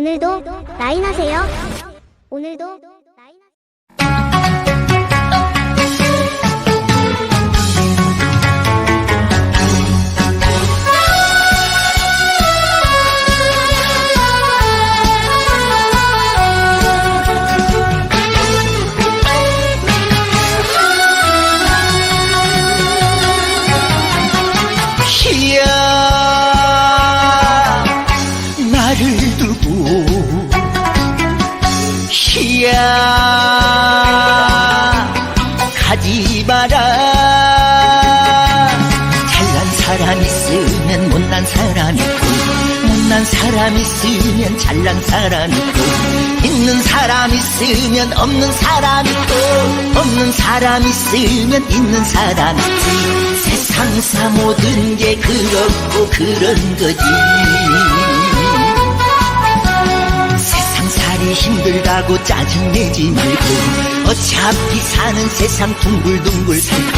오늘도 라인하세요. 오늘도 희야. 가지 마라. 잘난 사람 있으면 못난 사람 있고 못난 사람 있으면 잘난 사람 있고 있는 사람 있으면 없는 사람 있고 없는 사람 있으면 있는 사람 있지. 세상사 모든 게 그렇고 그런 거지 힘들다고 짜증내지 말고 어차피 사는 세상 둥글둥글 살고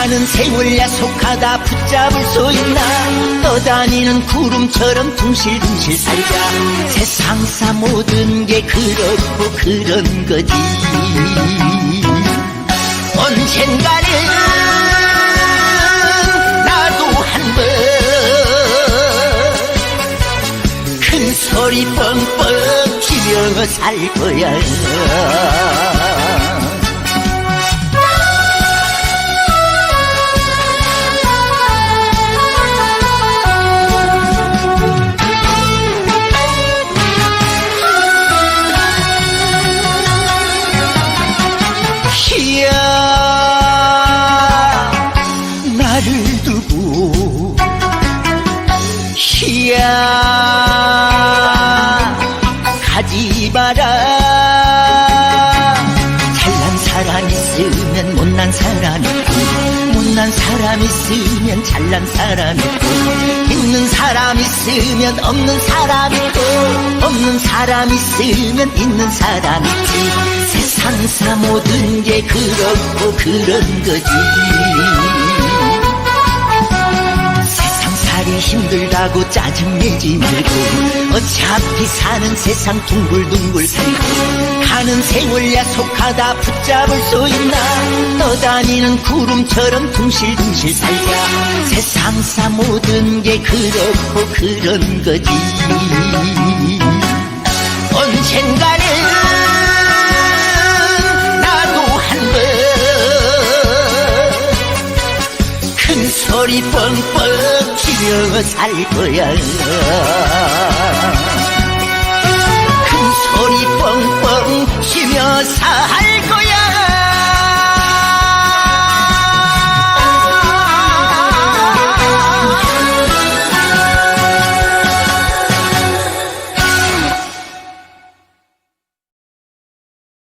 가는 세월 야속하다 붙잡을 수 있나? 떠다니는 구름처럼 둥실둥실 살자. 세상사 모든 게 그렇고 그런 거지. 언젠가는 소리 뻥뻥 치며 살 거야. 마라. 잘난 사람 있으면 못난 사람 있고 못난 사람 있으면 잘난 사람 있고 있는 사람 있으면 없는 사람 있고 없는 사람 있으면 있는 사람 있지. 세상사 모든 게 그렇고 그런 거지 살이 힘들다고 짜증내지 말고 어차피 사는 세상 둥글둥글 살고 가는 세월 야속하다 붙잡을 수 있나? 떠다니는 구름처럼 둥실둥실 살자. 세상사 모든 게 그렇고 그런 거지. 언젠가 큰 소리 뻥뻥 지며 살 거야.